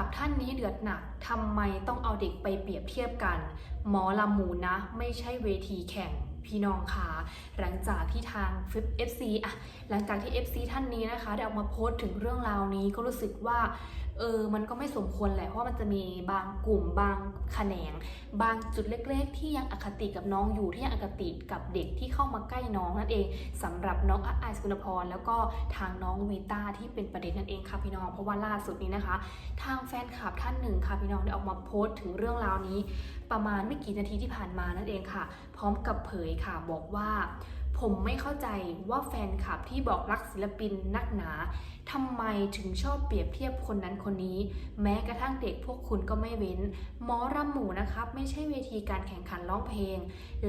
ับท่านนี้เดือดหนักทำไมต้องเอาเด็กไปเปรียบเทียบกัน หมอลำหมูนะ ไม่ใช่เวทีแข่งพี่น้องค่ะ หลังจากที่ทางฟิป FC อะหลังจากที่ FC ท่านนี้นะคะได้ออกมาโพสต์ถึงเรื่องราวนี้ก็รู้สึกว่าเออมันก็ไม่สมควรแหละเพราะมันจะมีบางกลุ่มบางแขนง บางจุดเล็กๆ ที่ยังอคติกับน้องอยู่ที่ยังอคติกับเด็กที่เข้ามาใกล้น้องนั่นเองสำหรับน้องอาไอายสกุลพรแล้วก็ทางน้องวีต้าที่เป็นประเด็นนั่นเองค่ะพี่น้องเพราะว่าล่าสุดนี้นะคะ ทางแฟนคลับท่านหนึ่งค่ะพี่น้องได้ออกมาโพสต์ถึงเรื่องราวนี้ ประมาณไม่กี่นาทีที่ผ่านมานั่นเองค่ะ พร้อมกับเผยค่ะบอกว่า ผมไม่เข้าใจว่าแฟนคลับที่บอกรักศิลปินนักหนาทำไมถึงชอบเปรียบเทียบคนนั้นคนนี้ แม้กระทั่งเด็กพวกคุณก็ไม่เว้นหมอรำหมูนะครับ ไม่ใช่เวทีการแข่งขันร้องเพลง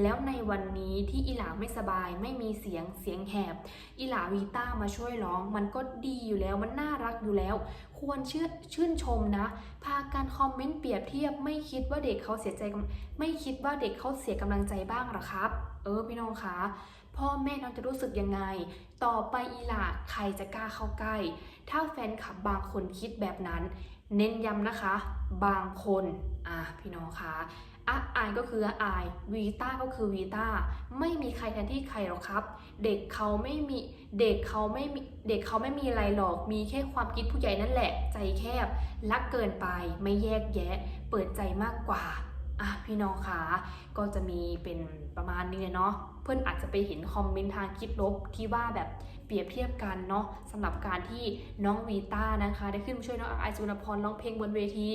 แล้วในวันนี้ที่อีหลาไม่สบายไม่มีเสียงเสียงแหบอีหลาวีต้ามาช่วยร้อง มันก็ดีอยู่แล้วมันน่ารักอยู่แล้ว ควรเชื่อชื่นชมนะ พาการคอมเมนต์เปรียบเทียบไม่คิดว่าเด็กเขาเสียใจ ไม่คิดว่าเด็กเขาเสียกำลังใจบ้างหรอครับ เออพี่น้องคะพ่อแม่น้องจะรู้สึกยังไง ต่อไปอีหละใครจะกล้าเข้าใกล้ ถ้าแฟนคลับบางคนคิดแบบนั้น เน้นย้ำนะคะ บางคน อะพี่น้องคะ อะอายก็คืออะอายวีต้าก็คือวีต้าไม่มีใครแทนที่ใครหรอกครับ เด็กเขาไม่มีเด็กเขาไม่มีเด็กเขาไม่มีอะไรหรอก มีแค่ความคิดผู้ใหญ่นั่นแหละ ใจแคบรักเกินไปไม่แยกแยะ เปิดใจมากกว่าอะพี่น้องคะก็จะมีเป็นประมาณนี้เนาะเพื่อนอาจจะไปเห็นคอมเมนต์ทางคิดลบที่ว่าแบบเปรียบเทียบกันเนาะสำหรับการที่น้องวีต้านะคะ ได้ขึ้นมาช่วยน้องอายสุนพรร้องเพลงบนเวที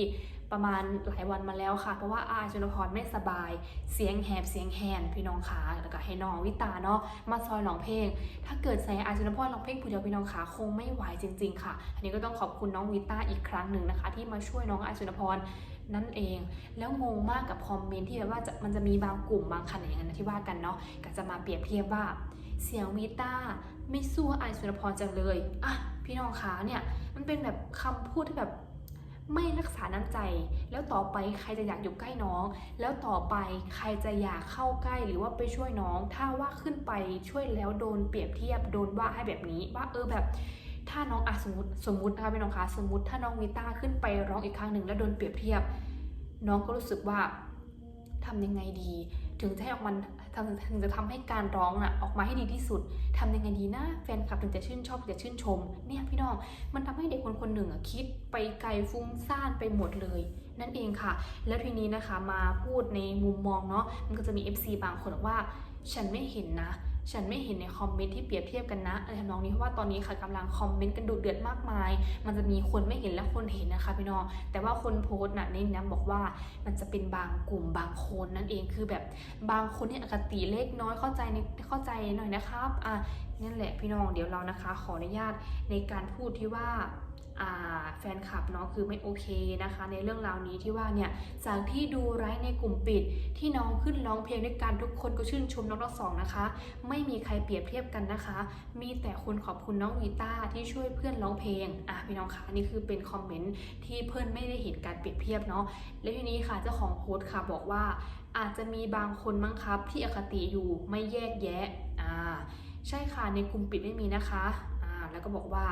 ประมาณหลายวันมาแล้วค่ะ เพราะว่าอายสุนพรไม่สบาย เสียงแหบเสียงแหนพี่น้องขาแล้วก็ให้น้องวิตาเนาะมาซอยร้องเพลง ถ้าเกิดใส่อายสุนพรร้องเพลงผู้เดียวพี่น้องขาคงไม่ไหวจริง ๆ ค่ะ อันนี้ก็ต้องขอบคุณน้องวิตาอีกครั้งหนึ่งนะคะ ที่มาช่วยน้องอายสุนพรนั่นเอง แล้วงงมากกับคอมเมนต์ที่แบบว่าจะมันจะมีบางกลุ่มบางแขนงนะที่ว่ากันเนาะก็จะมาเปรียบเทียบว่า เสียงวีต้าไม่สู้ไอายสุนพรจังเลยอะพี่น้องคะเนี่ยมันเป็นแบบคำพูดที่แบบ ไม่รักษาน้ำใจ แล้วต่อไปใครจะอยากอยู่ใกล้น้อง แล้วต่อไปใครจะอยากเข้าใกล้หรือว่าไปช่วยน้อง ถ้าว่าขึ้นไปช่วยแล้วโดนเปรียบเทียบโดนว่าให้แบบนี้ว่าเออแบบถ้าน้องอะสมมติสมมตินะคะพี่น้องคะสมมติถ้าน้องวีต้าขึ้นไปร้องอีกครั้งหนึ่งแล้วโดนเปรียบเทียบ น้องก็รู้สึกว่าทำยังไงดี ถึงจะให้ออกมาทำ ถึงจะทำให้การร้องน่ะออกมาให้ดีที่สุดทำยังไงดีนะแฟนคลับถึงจะชื่นชอบจะชื่นชม เนี่ยพี่น้องมันทำให้เด็กคนคนหนึ่งอะคิดไปไกลฟุ้งซ่านไปหมดเลย นั่นเองค่ะ แล้วทีนี้นะคะมาพูดในมุมมองเนาะมันก็จะมี FC บางคนบอกว่าฉันไม่เห็นนะ ฉันไม่เห็นในคอมเมนต์ที่เปรียบเทียบกันนะอะไรทำนองนี้เพราะว่าตอนนี้ค่ะกำลังคอมเมนต์กันดุเดือดมากมาย มันจะมีคนไม่เห็นและคนเห็นนะคะพี่น้องแต่ว่าคนโพสต์น่ะเน้นย้ำบอกว่ามันจะเป็นบางกลุ่มบางคนนั่นเองคือแบบบางคนเนี่ยอคติเล็กน้อยเข้าใจในเข้าใจหน่อยนะครับอะนั่นแหละพี่น้องเดี๋ยวเรานะคะ ขออนุญาตในการพูดที่ว่า แฟนคลับเนาะคือไม่โอเคนะคะ ในเรื่องราวนี้ที่ว่าเนี่ยจากที่ดูไลฟ์ในกลุ่มปิด ที่น้องขึ้นร้องเพลงด้วยกันทุกคนก็ชื่นชมน้องทั้งสองนะคะ ไม่มีใครเปรียบเทียบกันนะคะ มีแต่คนขอบคุณน้องวีต้าที่ช่วยเพื่อนร้องเพลงอะพี่น้องคะนี่คือเป็นคอมเมนต์ที่เพื่อนไม่ได้เห็นการเปรียบเทียบเนาะแล้วทีนี้ค่ะเจ้าของโพสต์ค่ะบอกว่า อาจจะมีบางคนมั้งครับ ที่อคติอยู่ไม่แยกแยะอ่าใช่ค่ะในกลุ่มปิดไม่มีนะคะ แล้วก็บอกว่า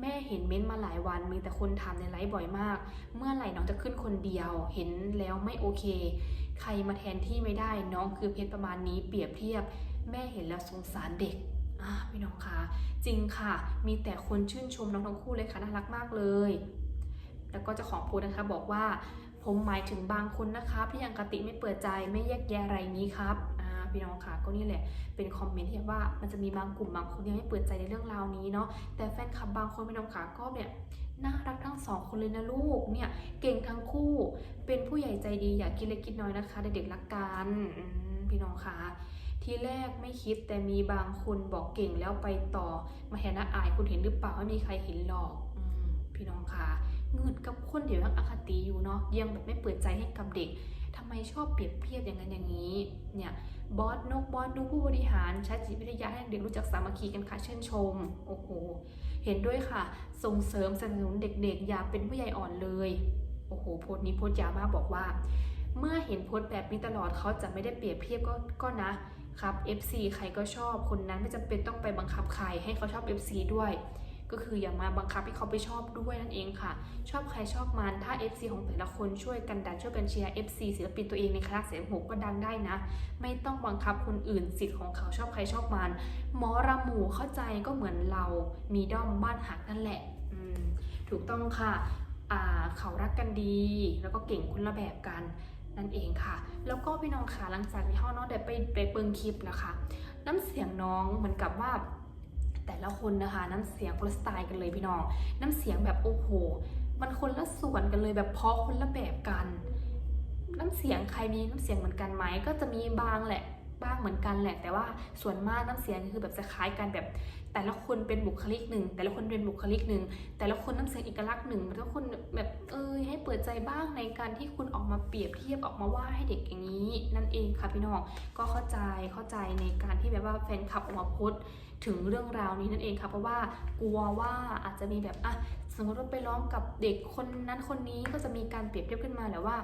แม่เห็นเม้นต์มาหลายวันมีแต่คนถามในไลฟ์บ่อยมาก เมื่อไหร่น้องจะขึ้นคนเดียว เห็นแล้วไม่โอเค ใครมาแทนที่ไม่ได้น้องคือเพชรประมาณนี้เปรียบเทียบ แม่เห็นแล้วสงสารเด็กอ่าพี่น้องคะจริงค่ะ มีแต่คนชื่นชมน้องทั้งคู่เลยค่ะน่ารักมากเลย แล้วก็เจ้าของโพสต์นะคะบอกว่าผมหมายถึงบางคนนะครับที่ยังกติไม่เปิดใจไม่แยกแยะอะไรนี้ครับ พี่น้องค่ะก็นี่แหละเป็นคอมเมนต์ที่ว่ามันจะมีบางกลุ่มบางคนยังไม่เปิดใจในเรื่องราวนี้เนาะแต่แฟนคลับบางคนพี่น้องค่ะก็แบบน่ารักทั้งสองคนเลยนะลูกเนี่ยเก่งทั้งคู่ เป็นผู้ใหญ่ใจดีอย่ากินเล็กกินน้อยนะคะเด็กๆรักกันพี่น้องค่ะทีแรกไม่คิดแต่มีบางคนบอกเก่งแล้วไปต่อ มาแหนะอายคุณเห็นหรือเปล่าไม่มีใครเห็นหรอกอพี่น้องค่ะเงินกับคนเดี๋ยวยังอคติอยู่เนาะยังแบบไม่เปิดใจให้กับเด็ก ทำไมชอบเปรียบเทียบอย่างนั้นอย่างนี้เนี่ยบอสนกบอสดูผู้บริหารใช้จิตวิทยาให้เด็กรู้จักสามัคคีกันค่ะเช่นชมโอ้โหเห็นด้วยค่ะ ส่งเสริมสนับสนุนเด็กๆ อย่าเป็นผู้ใหญ่อ่อนเลยโอ้โหโพสต์นี้โพสต์ยาวมากบอกว่า เมื่อเห็นโพสต์แบบนี้ตลอดเขาจะไม่ได้เปรียบเทียบก็ก็นะครับ FC ใครก็ชอบคนนั้นไม่จำเป็นต้องไปบังคับใครให้เขาชอบ FC ด้วย ก็คืออย่ามาบังคับให้เขาไปชอบด้วยนั่นเองค่ะ ชอบใครชอบมันถ้า FC ของแต่ละคนช่วยกันดันช่วยกันเชียร์ FC ศิลปินตัวเองในคลาสเสียงหกก็ดังได้นะ ไม่ต้องบังคับคนอื่นสิทธิ์ของเขาชอบใครชอบมันหมอระหมูเข้าใจก็เหมือนเรามีด้อมบ้านหักนั่นแหละถูกต้องค่ะเขารักกันดี แล้วก็เก่งคนละแบบกันนั่นเองค่ะ แล้วก็พี่น้องค่ะหลังจากที่เขาเนาะได้ไปไปเปิงคลิปนะคะ น้ำเสียงน้องเหมือนกับว่า แต่ละคนนะคะ น้ำเสียงคนละสไตล์กันเลยพี่น้อง น้ำเสียงแบบโอ้โห มันคนละส่วนกันเลยแบบเพาะคนละแบบกัน น้ำเสียงใครมีน้ำเสียงเหมือนกันไหมก็จะมีบางแหละ บ้างเหมือนกันแหละ แต่ว่าส่วนมากน้ำเสียงคือแบบจะคล้ายกันแบบ แต่ละคนเป็นบุคลิกหนึ่งแต่ละคนเป็นบุคลิกหนึ่งแต่ละคนน้ำเสียงเอกลักษณ์หนึ่งแต่ละคนแบบเออให้เปิดใจบ้างในการที่คุณออกมาเปรียบเทียบออกมาว่าให้เด็กอย่างนี้ นั่นเองค่ะพี่น้องก็เข้าใจเข้าใจในการที่แบบว่าแฟนคลับออกมาโพสต์ถึงเรื่องราวนี้นั่นเองค่ะเพราะว่ากลัวว่าอาจจะมีแบบอะสมมติว่าไปร้องกับเด็กคนนั้นคนนี้ก็จะมีการเปรียบเทียบขึ้นมาแหละว่า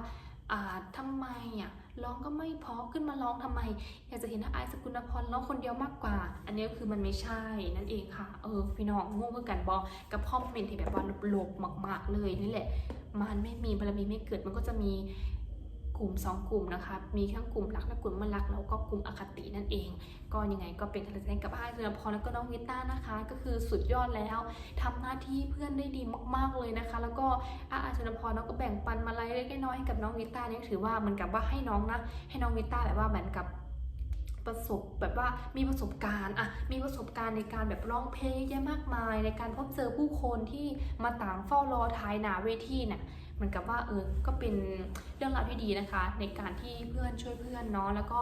ทำไมอะร้องก็ไม่พอขึ้นมาร้องทำไม อยากจะเห็นว่าไอสกุลพรร้องคนเดียวมากกว่า อันนี้คือมันไม่ใช่นั่นเองค่ะ เออพี่น้องงงเหมือนกันบอกกับพ่อเมนที่แบบว่าหลบๆมาก ๆ เลยนี่แหละ มันไม่มีบารมีไม่เกิดมันก็จะมี กลุ่มสองกลุ่มนะคะ มีทั้งกลุ่มรักและกลุ่มไม่รักแล้วก็กลุ่มอคตินั่นเอง ก็ยังไงก็เป็นกำลังใจกับอ้ายสกุลพรแล้วก็น้องวิต้านะคะ ก็คือสุดยอดแล้วทำหน้าที่เพื่อนได้ดีมาก ๆเลยนะคะ แล้วก็อาอาชนพรน้องก็แบ่งปันมาลัยเล็กน้อยให้กับน้องวิต้าเนี่ยถือว่าเหมือนกับว่าให้น้องนะให้น้องวิต้าแบบว่าเหมือนกับประสบแบบว่ามีประสบการณ์อะมีประสบการณ์ในการแบบร้องเพลงเยอะแยะมากมาย ในการพบเจอผู้คนที่มาต่างเฝ้ารอท้ายหนาเวทีน่ะ เหมือนกับว่าเออก็เป็นเรื่องราวที่ดีนะคะ ในการที่เพื่อนช่วยเพื่อนเนาะแล้วก็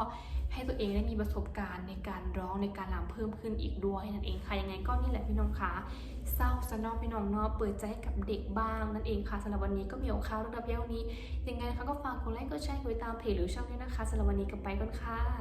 ให้ตัวเองได้มีประสบการณ์ในการร้องในการรำเพิ่มขึ้นอีกด้วยนั่นเองค่ะยังไงก็นี่แหละพี่น้องคะเศร้าสนอพี่น้องเนาะเปิดใจให้กับเด็กบ้างนั่นเองค่ะสำหรับวันนี้ก็มีเอาข่าวเรื่องราวเพียงเท่านี้ยังไงคะก็ฝากกดไลค์กดแชร์กดติดตามเพจหรือช่องด้วยนะคะสำหรับวันนี้กับไปก่อนค่ะ